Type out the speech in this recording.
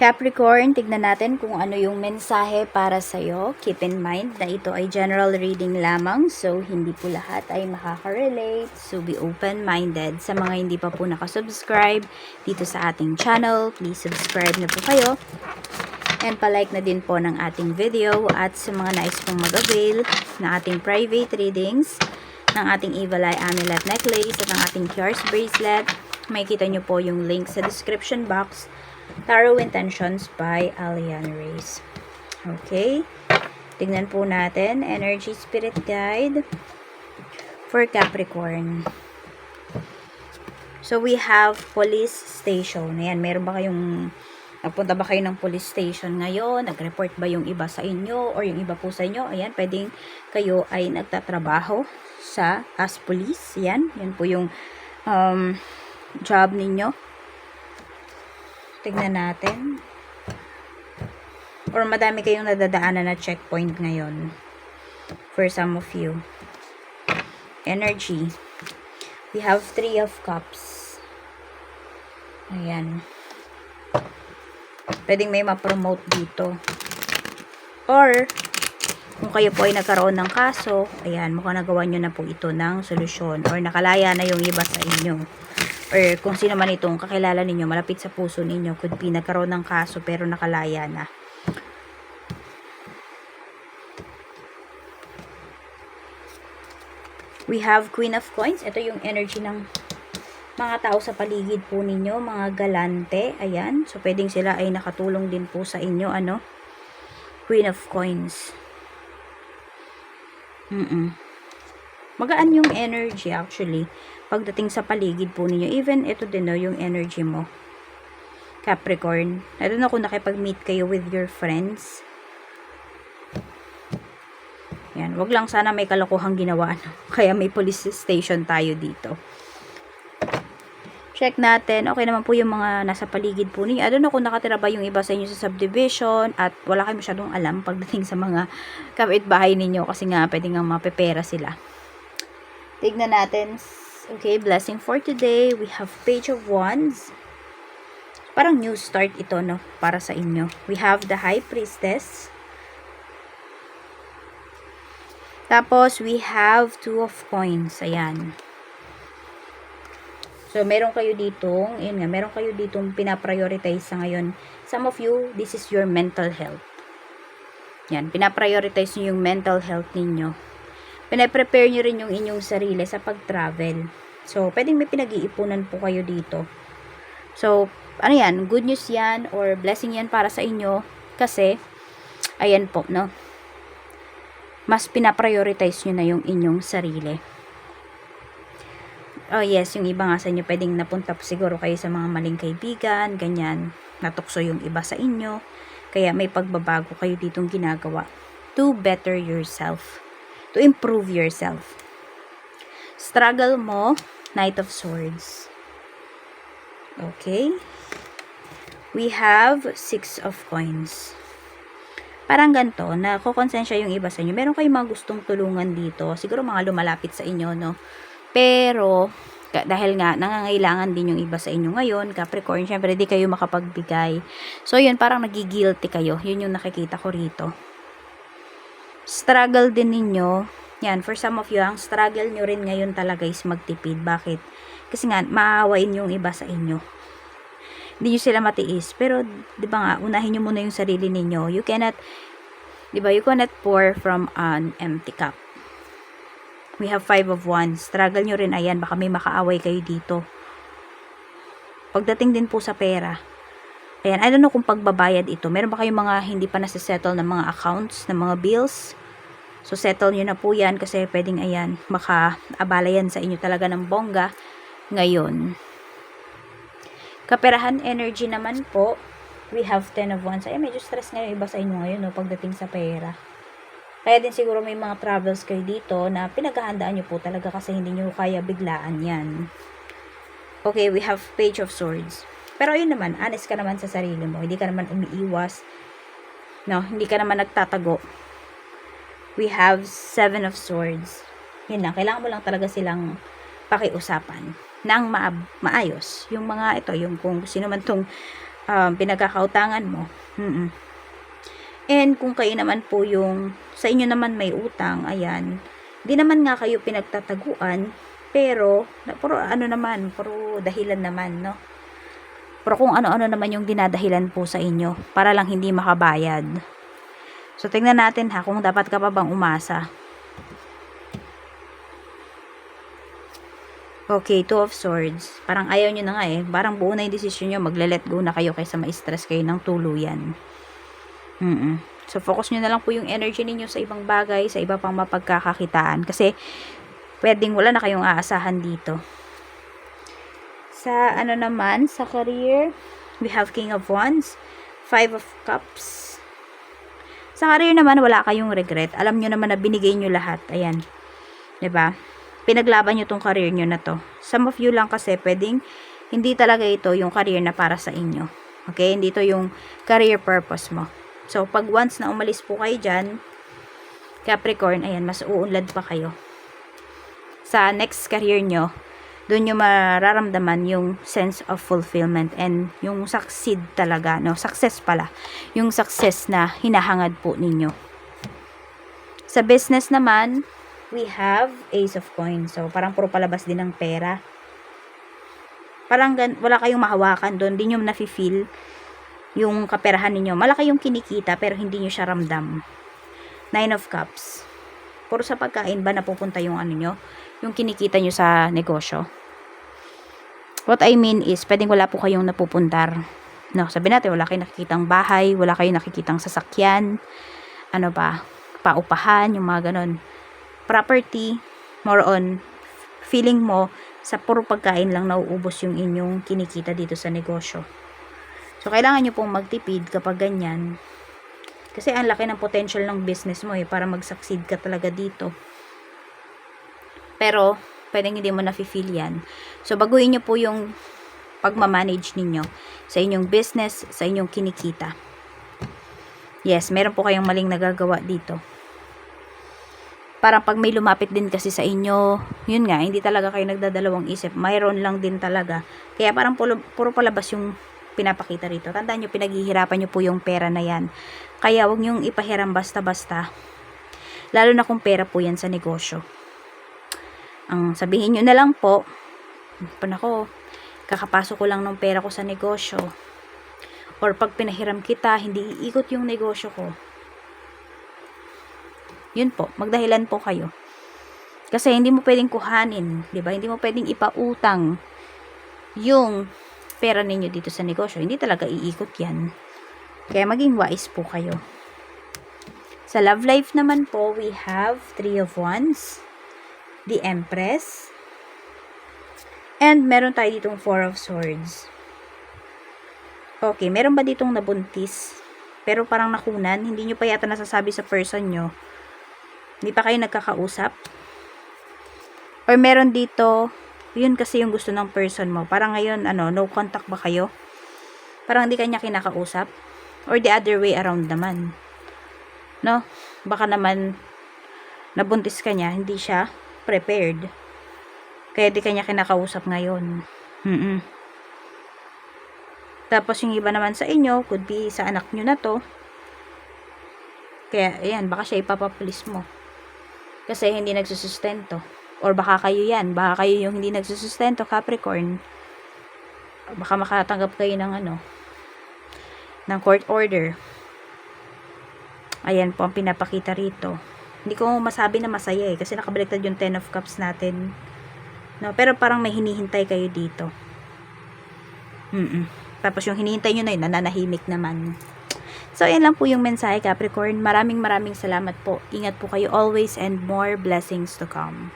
Capricorn, tignan natin kung ano yung mensahe para sa'yo. Keep in mind na ito ay general reading lamang, so hindi po lahat ay makaka-relate. So be open-minded. Sa mga hindi pa po nakasubscribe dito sa ating channel, please subscribe na po kayo. And palike na din po ng ating video at sa mga nais pong mag-avail ng ating private readings, ng ating Evil Eye Amulet Necklace at ng ating Cures Bracelet, makikita nyo po yung link sa description box Tarot Intentions by Alian Reyes. Okay. Tingnan po natin. Energy Spirit Guide for Capricorn. So, we have police station. Ayan, meron ba kayong Nagpunta ba kayo ng police station ngayon? Nag-report ba yung iba sa inyo? Or yung iba po sa inyo? Ayan, pwedeng kayo ay nagtatrabaho sa as police. Ayan, yan po yung um, job ninyo. Tignan natin. Or madami kayong nadadaanan na checkpoint ngayon. For some of you. Energy. We have three of cups. Ayan. Pwedeng may ma-promote dito. Or, kung kayo po ay nagkaroon ng kaso, ayan, mukhang nagawa nyo na po ito ng solusyon. Or nakalaya na yung iba sa inyo. Or kung sino man itong kakilala ninyo, malapit sa puso ninyo, could be nagkaroon ng kaso pero nakalaya na. We have Queen of Coins. Ito yung energy ng mga tao sa paligid po ninyo, mga galante. Ayan. So, pwedeng sila ay nakatulong din po sa inyo. Ano? Queen of Coins. Mm-mm. Magaan yung energy actually pagdating sa paligid po ninyo. Even ito din no, yung energy mo. Capricorn. I don't know kung nakipag-meet kayo with your friends. Yan. Wag lang sana may kalokohang ginawa. No? Kaya may police station tayo dito. Check natin. Okay naman po yung mga nasa paligid po ninyo. I don't know kung nakatira ba yung iba sa inyo sa subdivision at wala kayo masyadong alam pagdating sa mga kapitbahay ninyo kasi nga pwede nga mapepera sila. Tignan natin. Okay, blessing for today. We have page of wands. Parang new start ito, no? Para sa inyo. We have the high priestess. Tapos, we have two of coins. Ayan. So, meron kayo ditong, yun nga, meron kayo ditong pinaprioritize sa ngayon. Some of you, this is your mental health. Yan, pinaprioritize nyo yung mental health ninyo. Pinaprepare nyo rin yung inyong sarili sa pag-travel. So, pwedeng may pinag-iipunan po kayo dito. So, ano yan, good news yan or blessing yan para sa inyo kasi, ayan po, no? Mas pinaprioritize nyo na yung inyong sarili. Oh yes, yung iba nga sa inyo pwedeng napunta po siguro kayo sa mga maling kaibigan, ganyan. Natukso yung iba sa inyo. Kaya may pagbabago kayo ditong ginagawa. To better yourself. To improve yourself. Struggle mo, Knight of Swords. Okay. We have Six of Coins. Parang ganito, na kukonsensya yung iba sa inyo. Meron kayong mga gustong tulungan dito. Siguro mga lumalapit sa inyo, no? Pero, dahil nga, nangangailangan din yung iba sa inyo ngayon, Capricorn, syempre, di kayo makapagbigay. So, yun, parang nagigilty kayo. Yun yung nakikita ko rito. Struggle din ninyo. Yan, for some of you, ang struggle nyo rin ngayon talaga is magtipid. Bakit? Kasi nga, maawain yung iba sa inyo. Hindi nyo sila matiis. Pero, di ba nga, unahin nyo muna yung sarili ninyo. You cannot, di ba, you cannot pour from an empty cup. We have five of wands. Struggle nyo rin, ayan, baka may makaaway kayo dito. Pagdating din po sa pera, ayan, I don't know kung pagbabayad ito. Meron ba kayong mga hindi pa nasisettle ng mga accounts, ng mga bills? So, settle nyo na po yan kasi pwedeng, ayan, maka-abala yan sa inyo talaga ng bongga ngayon. Kaperahan energy naman po, we have 10 of wands. Ay, medyo stress ngayon iba sa inyo ngayon, no, pagdating sa pera. Kaya din siguro may mga travels kayo dito na pinaghahandaan nyo po talaga kasi hindi nyo kaya biglaan yan. Okay, we have Page of Swords. Pero yun naman, honest ka naman sa sarili mo. Hindi ka naman umiiwas. No, hindi ka naman nagtatago. We have Seven of Swords. Yun lang, kailangan mo lang talaga silang pakiusapan ng ma- maayos. Yung mga ito, yung kung sino man tong um, pinagkakautangan mo. Mm-mm. And kung kayo naman po yung, sa inyo naman may utang, ayan, di naman nga kayo pinagtataguan, pero, puro ano naman, puro dahilan naman, no? Pero kung ano-ano naman yung dinadahilan po sa inyo, para lang hindi makabayad. So, tingnan natin ha, kung dapat ka pa bang umasa. Okay, Two of Swords. Parang ayaw nyo na nga eh. Parang buo na yung desisyon nyo. Magle-let go na kayo kaysa ma-stress kayo ng tuluyan. Mm So, focus nyo na lang po yung energy ninyo sa ibang bagay, sa iba pang mapagkakakitaan. Kasi, pwedeng wala na kayong aasahan dito. Sa ano naman, sa career, we have King of Wands, Five of Cups. Sa career naman, wala kayong regret. Alam nyo naman na binigay nyo lahat. Ayan. ba? Pinaglaban nyo tong career nyo na to. Some of you lang kasi pwedeng hindi talaga ito yung career na para sa inyo. Okay? Hindi ito yung career purpose mo. So, pag once na umalis po kayo dyan, Capricorn, ayan, mas uunlad pa kayo. Sa next career nyo, doon nyo mararamdaman yung sense of fulfillment and yung succeed talaga, no? Success pala. Yung success na hinahangad po ninyo. Sa business naman, we have Ace of Coins. So, parang puro palabas din ng pera. Parang gan- wala kayong mahawakan doon. Hindi nyo nafe-feel yung kaperahan ninyo. Malaki yung kinikita pero hindi nyo siya ramdam. Nine of Cups. Puro sa pagkain ba napupunta yung ano nyo? Yung kinikita nyo sa negosyo? What I mean is, pwedeng wala po kayong napupuntar. No, sabi natin, wala kayong nakikitang bahay, wala kayong nakikitang sasakyan, ano ba, paupahan, yung mga ganon. Property, more on, feeling mo, sa puro pagkain lang nauubos yung inyong kinikita dito sa negosyo. So, kailangan nyo pong magtipid kapag ganyan. Kasi ang laki ng potential ng business mo eh, para mag-succeed ka talaga dito. Pero, pwedeng hindi mo na-feel yan. So, baguhin nyo po yung pagmamanage ninyo sa inyong business, sa inyong kinikita. Yes, meron po kayong maling nagagawa dito. Parang pag may lumapit din kasi sa inyo, yun nga, hindi talaga kayo nagdadalawang isip. Mayroon lang din talaga. Kaya parang puro, puro palabas yung pinapakita rito. Tandaan nyo, pinaghihirapan nyo po yung pera na yan. Kaya wag nyong ipahiram basta-basta. Lalo na kung pera po yan sa negosyo. Ang sabihin nyo na lang po, panako, kakapasok ko lang ng pera ko sa negosyo. Or pag pinahiram kita, hindi iikot yung negosyo ko. Yun po, magdahilan po kayo. Kasi hindi mo pwedeng kuhanin, 'di ba? Hindi mo pwedeng ipautang yung pera ninyo dito sa negosyo. Hindi talaga iikot 'yan. Kaya maging wise po kayo. Sa love life naman po, we have Three of Wands, the Empress, and meron tayo ditong Four of Swords. Okay, meron ba ditong nabuntis? Pero parang nakunan, hindi nyo pa yata nasasabi sa person nyo. Hindi pa kayo nagkakausap? Or meron dito, yun kasi yung gusto ng person mo. Parang ngayon, ano, no contact ba kayo? Parang hindi kanya kinakausap? Or the other way around naman. No? Baka naman, nabuntis ka niya, hindi siya prepared. Kaya di kanya kinakausap ngayon. Mm Tapos yung iba naman sa inyo, could be sa anak nyo na to. Kaya, ayan, baka siya ipapapulis mo. Kasi hindi nagsusustento. Or baka kayo yan. Baka kayo yung hindi nagsusustento, Capricorn. Baka makatanggap kayo ng ano, ng court order. Ayan po ang pinapakita rito. Hindi ko masabi na masaya eh. Kasi nakabaliktad yung 10 of cups natin. No, pero parang may hinihintay kayo dito. Mm Tapos yung hinihintay nyo na yun, nananahimik naman. So, ayan lang po yung mensahe, Capricorn. Maraming maraming salamat po. Ingat po kayo always and more blessings to come.